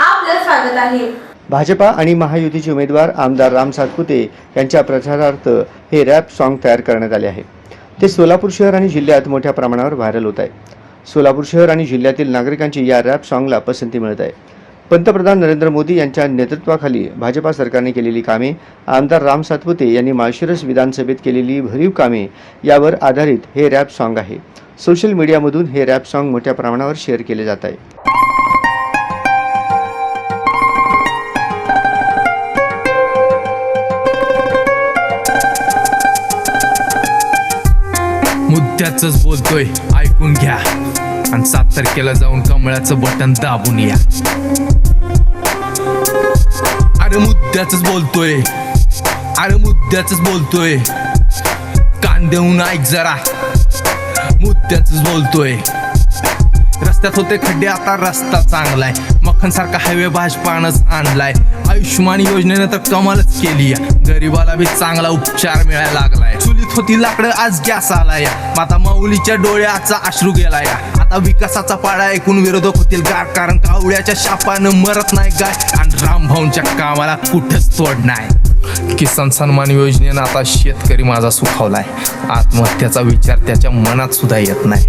आपलं स्वागत आहे. भाजपा आणि महायुतीचे उमेदवार आमदार राम सातपुते यांच्या प्रचारार्थ हे रॅप सॉन्ग तयार करण्यात आले आहे. ते सोलापूर शहर आणि जिल्ह्यात मोठ्या प्रमाणावर व्हायरल होत आहे. सोलापूर शहर आणि जिल्ह्यातील नागरिकांची या रॅप सॉन्गला पसंती मिळत आहे. पंतप्रधान नरेंद्र मोदी यांच्या नेतृत्वाखाली भाजपा सरकारने केलेली कामे आमदार राम सातपुते यांनी माळशिरस विधानसभेत केलेली भरीव कामे यावर आधारित हे रॅप सॉन्ग आहे. सोशल मीडियामधून हे रॅप सॉन्ग मोठ्या प्रमाणावर शेअर केले जात आहे. मुद्द्याच बोलतोय ऐकून घ्या. आणि सात तारखेला जाऊन कमळाचं बटन दाबून या. अरे मुद्द्याच बोलतोय. अरे मुद्द्याच बोलतोय. कान देऊन ऐक जरा. त्याच बोलतोय. रस्त्यात होते खड्डे आता रस्ता चांगलाय. मक्खन सारखा हायवे भाजपानच आणलाय. आयुष्यमान योजनेनं तर कमालच केली गरीबाला बी चांगला उपचार मिळायला लागलाय. चुलीत होती लाकडं आज गॅस आलाय. माता माऊलीच्या डोळ्याचा अश्रू गेलाय. आता विकासाचा पाडा ऐकून विरोधक होतील गार कारण कावळ्याच्या शापानं मरत नाही गाय आणि रामभाऊंच्या कामाला कुठंच तोड नाही. किसान सन्मान योजनेनं आता शेतकरी माझा सुखावलाय. आत्महत्याचा विचार त्याच्या मनात सुद्धा येत नाही.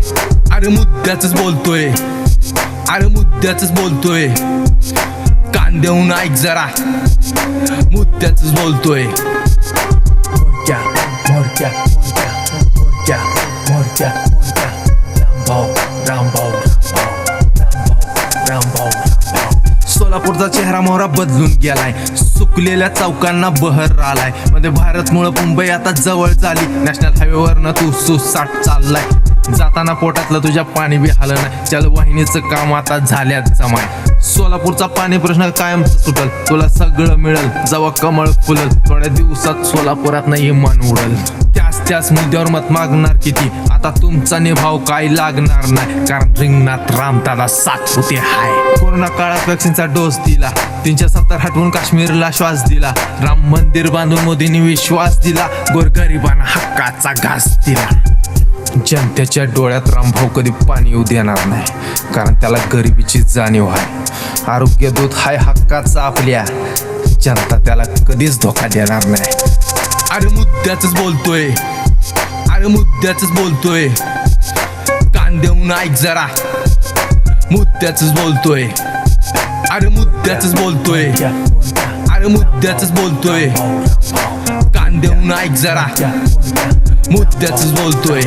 अरे मुद्द्याच बोलतोय. अरे मुद्द्याच बोलतोय. देऊन ऐक जरा. मुद्द्याच बोलतोय. रामभाऊ रामभाऊ रामभाऊ रामभाऊ. सोलापूरचा चेहरा मोहरा बदलून गेलाय. सुकलेल्या चौकांना बहर आलाय. मध्ये भारतमुळं मुंबई आता जवळ झाली. नॅशनल हायवेवरनं न तू सुसाट चाललाय. जाताना पोटातलं तुझ्या पाणी बी आलं नाही. जलवाहिनीचं काम आता झाल्यात जमाय. सोलापूरचा पाणी प्रश्न कायम सुटल. तुला सगळं मिळेल. जेव्हा कमळ फुलल. थोड्या दिवसात सोलापुरात नाही मन उडल. त्याच त्याच मुद्द्यावर मत मागणार किती? आता तुमचा निभाव काय लागणार नाही? कारण रिंगणात रामदादा सात होते हाय. कोरोना काळात वॅक्सिनचा डोस दिला. तीनशे सत्तर हटवून काश्मीरला श्वास दिला. राम मंदिर बांधून मोदींनी विश्वास दिला. गोरगरिबांना हक्काचा घास दिला. जनतेच्या डोळ्यात रामभाऊ कधी पाणी येऊ देणार नाही. कारण त्याला गरिबीची जाणीव आहे. आरोग्य दूत हाय हक्काचा आपल्या. जनता त्याला कधीच धोका देणार नाही. अरे मुद्द्याच बोलतोय. अरे मुद्द्याच बोलतोय. कान देऊन ऐक जरा. मुद्द्याच बोलतोय. अरे मुद्द्याच बोलतोय. अरे मुद्द्याच बोलतोय. कान देऊन ऐक जरा. मुद्द्याच बोलतोय.